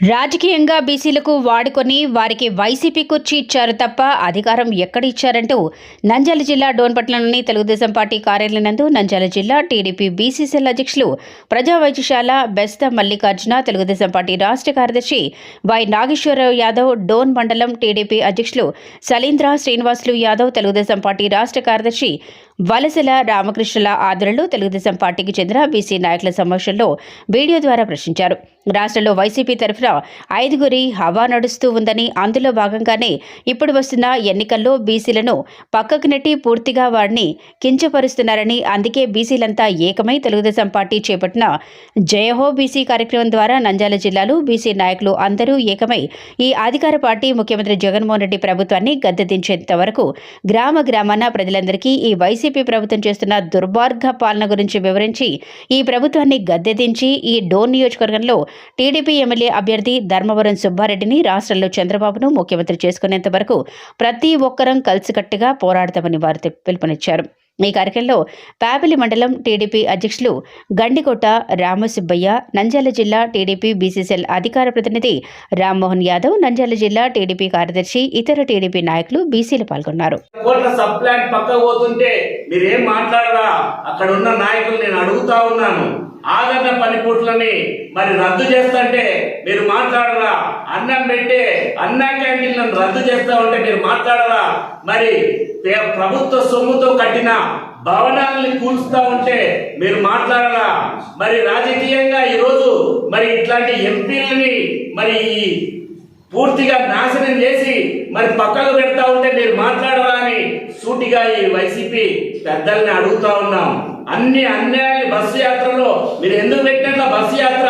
రాజకీయంగా బీసీలకు వాడుకొని వారికి వైసీపీ కుర్చీ ఇచ్చారు తప్ప అధికారం ఎక్కడ ఇచ్చారంటూ నంద్యాల జిల్లా డోన్పట్లలోని తెలుగుదేశం పార్టీ కార్యాలయం నందు నంద్యాల జిల్లా టీడీపీ బీసీసీఎల్ అధ్యక్షులు ప్రజా వైద్యశాల బెస్త మల్లికార్జున తెలుగుదేశం పార్టీ రాష్ట్ర కార్యదర్శి వై నాగేశ్వరరావు యాదవ్ డోన్ మండలం టీడీపీ అధ్యక్షులు సలీంద్ర శ్రీనివాసులు యాదవ్ తెలుగుదేశం పార్టీ రాష్ట్ర కార్యదర్శి వలసల రామకృష్ణుల ఆదరణలో తెలుగుదేశం పార్టీకి చెందిన బీసీ నాయకుల సమక్షంలో వీడియో ద్వారా ప్రశ్నించారు. రాష్ట్రంలో వైసీపీ తరఫున ఐదుగురి హవా నడుస్తూ ఉందని అందులో భాగంగానే ఇప్పుడు వస్తున్న ఎన్నికల్లో బీసీలను పక్కకు నెట్టి పూర్తిగా వారిని కించపరుస్తున్నారని అందుకే బీసీలంతా ఏకమై తెలుగుదేశం పార్టీ చేపట్టిన జయహో బీసీ కార్యక్రమం ద్వారా నంద్యాల జిల్లాలో బీసీ నాయకులు అందరూ ఏకమై ఈ అధికార పార్టీ ముఖ్యమంత్రి జగన్మోహన్ రెడ్డి ప్రభుత్వాన్ని గద్దెదించేంత వరకు గ్రామ గ్రామాన ప్రజలందరికీ ఈ వైసీపీ ప్రభుత్వం చేస్తున్న దుర్మార్గ పాలన గురించి వివరించి ఈ ప్రభుత్వాన్ని గద్దెదించి ఈ డోన్ నియోజకవర్గంలో టీడీపీ ఎమ్మెల్యే అభ్యర్థి ధర్మవరం సుబ్బారెడ్డిని రాష్ట్రంలో చంద్రబాబును ముఖ్యమంత్రి చేసుకునేంత వరకు ప్రతి ఒక్కరం కలిసికట్టుగా పోరాడతామని వారు పిలుపునిచ్చారు. ఈ కార్యక్రమంలో పాపిలి మండలం టీడీపీ అధ్యక్షులు గండికోట రామసుబ్బయ్య నంద్యాల జిల్లా టీడీపీ బీసీసీఎల్ అధికార ప్రతినిధి రామ్మోహన్ యాదవ్ నంద్యాల జిల్లా టీడీపీ కార్యదర్శి ఇతర టీడీపీ నాయకులు బీసీలు పాల్గొన్నారు. అక్కడ ఉన్న నాయకులు నేను అడుగుతా ఉన్నాను. ఆదరణ పనిపూట్లని మరి రద్దు చేస్తుంటే మీరు మాట్లాడరా? అన్నం పెట్టే అన్న క్యాంటీన్లను రద్దు చేస్తా ఉంటే మీరు మాట్లాడరా? మరి ప్రభుత్వ సొమ్ముతో కట్టిన భవనాలని కూల్స్తా ఉంటే మీరు మాట్లాడరా? మరి రాజకీయంగా ఈరోజు మరి ఇట్లాంటి ఎంపీలని మరి ఈ పూర్తిగా నాశనం చేసి మరి పక్కకు పెడతా ఉంటే మీరు మాట్లాడరా అని సూటిగా ఈ వైసీపీ పెద్దల్ని అడుగుతా ఉన్నాం. అన్ని అన్యాయాలు బస్సు యాత్రలో మీరు ఎందుకు పెట్టినట్ల బస్సు యాత్ర?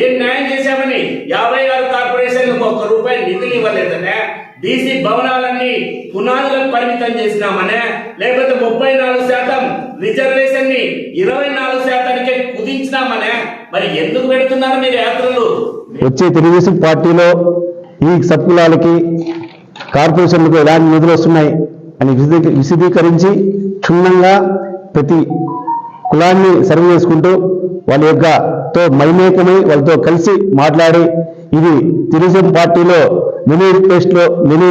ఏం న్యాయం చేశామని యాభై ఆరు కార్పొరేషన్లకు ఒక్క రూపాయి నిధులు ఇవ్వలేదనే డీసీ భవనాలన్నీ పునాదులకు పరిమితం చేసినామనే లేకపోతే ముప్పై నాలుగు శాతం రిజర్వేషన్ని ఇరవై నాలుగు శాతానికే కుదించినామనే. మరి ఎందుకు పెడుతున్నారు మీరు యాత్రలు? వచ్చే తెలుగుదేశం పార్టీలో ఈ సబ్కులాలకి కార్పొరేషన్లకు ఎలాంటి నిధులు వస్తున్నాయి అని విశదీకరించి క్షుణ్ణంగా ప్రతి కులాన్ని సర్వ్ చేసుకుంటూ వాళ్ళ యొక్క తో మైమేకమై వాళ్ళతో కలిసి మాట్లాడి ఇది తెలుగుదేశం పార్టీలో మినీ లో మినీ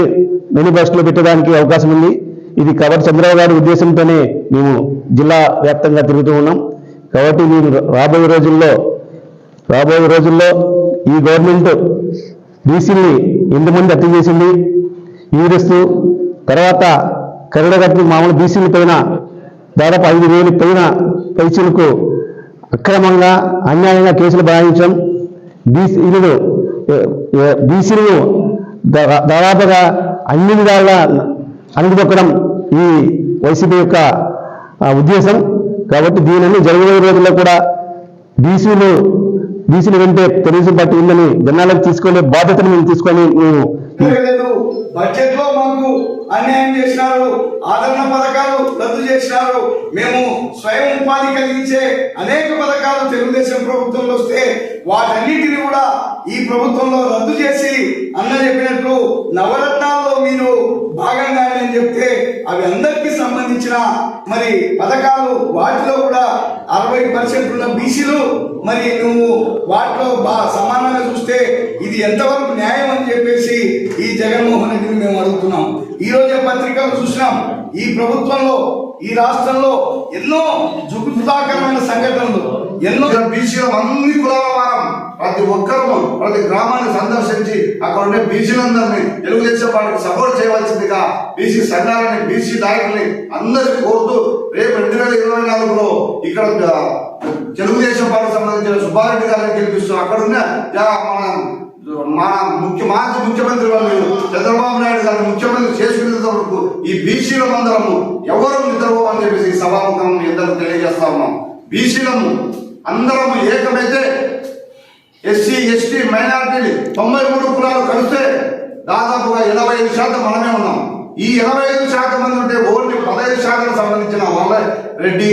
మినీ పెట్టడానికి అవకాశం ఉంది. ఇది కవర్ చంద్రబాబు గారి ఉద్దేశంతోనే మేము జిల్లా వ్యాప్తంగా తిరుగుతూ ఉన్నాం. కాబట్టి మేము రాబోయే రోజుల్లో రాబోయే రోజుల్లో ఈ గవర్నమెంట్ బీసీని ఎంతమంది అర్థం చేసింది. ఈరుస్తూ తర్వాత కరడగట్టు మామూలు బీసీల పైన దాదాపు ఐదు వేలు పైన పైసలకు అక్రమంగా అన్యాయంగా కేసులు బనాయించడం బీసీలు బీసీలు దాదాపుగా అన్ని విధాలుగా అణిగిదొక్కడం ఈ వైసీపీ యొక్క ఉద్దేశం. కాబట్టి దీనిని జరగబోయే రోజుల్లో కూడా బీసీలు బీసీలు వెంటే తెలుగుదేశం పార్టీ ఉందని జనాలకు తీసుకునే బాధ్యతను మేము తీసుకొని మేము బడ్జెట్లో మాకు అన్యాయం చేసినారు ఆదరణ పథకాలు రద్దు చేసినారు. మేము స్వయం ఉపాధి కలిగించే అనేక పథకాలు తెలుగుదేశం ప్రభుత్వంలో వస్తే వాటన్నిటిని కూడా ఈ ప్రభుత్వంలో రద్దు చేసి అన్న చెప్పినట్లు నవరత్నాల్లో మీరు భాగంగా అని చెప్తే అవి అందరికీ సంబంధించిన మరి పథకాలు వాటిలో కూడా అరవై పర్సెంట్ ఉన్న బీసీలు మరి నువ్వు వాటిలో బా సమానంగా చూస్తే ఇది ఎంతవరకు న్యాయం అని చెప్పేసి ఈ జగన్ రెడ్డిని ఈ రోజే పత్రికలు చూసినాం. ఈ ప్రభుత్వంలో ఈ రాష్ట్రంలో ఎన్నో జుగుతాకరమైన సంఘటనలు ఎన్నో ఇక్కడ బీసీలో అన్ని కులాల వారం ప్రతి ఒక్కరు ప్రతి గ్రామాన్ని సందర్శించి అక్కడ ఉండే బీసీలందరినీ తెలుగుదేశం పార్టీకి సపోర్ట్ చేయవలసిందిగా బీసీ సంఘాలని బీసీ నాయకుల్ని అందరికీ కోరుతూ రేపు రెండు వేల ఇరవై నాలుగులో ఇక్కడ తెలుగుదేశం పార్టీకి సంబంధించిన సుబ్బారెడ్డి గారిని గెలిపిస్తూ అక్కడున్న మన మన ముఖ్య మాజీ ముఖ్యమంత్రి వాళ్ళు చంద్రబాబు నాయుడు గారు ముఖ్యమంత్రి చేసుకునేంత వరకు ఈ బీసీల మందరము ఎవరు నిద్రపోవని చెప్పేసి సభాముఖం ఎందరూ తెలియజేస్తా ఉన్నాం. బీసీలము అందరము ఏకమైతే ఎస్సీ ఎస్టీ మైనారిటీ తొంభై మూడు కులాలు కలిస్తే దాదాపుగా ఇరవై ఐదు శాతం మనమే ఉన్నాం. ఈ ఇరవై ఐదు శాతం మంది ఉంటే ఓన్లీ పదహైదు శాతం సంబంధించిన వాళ్ళ రెడ్డి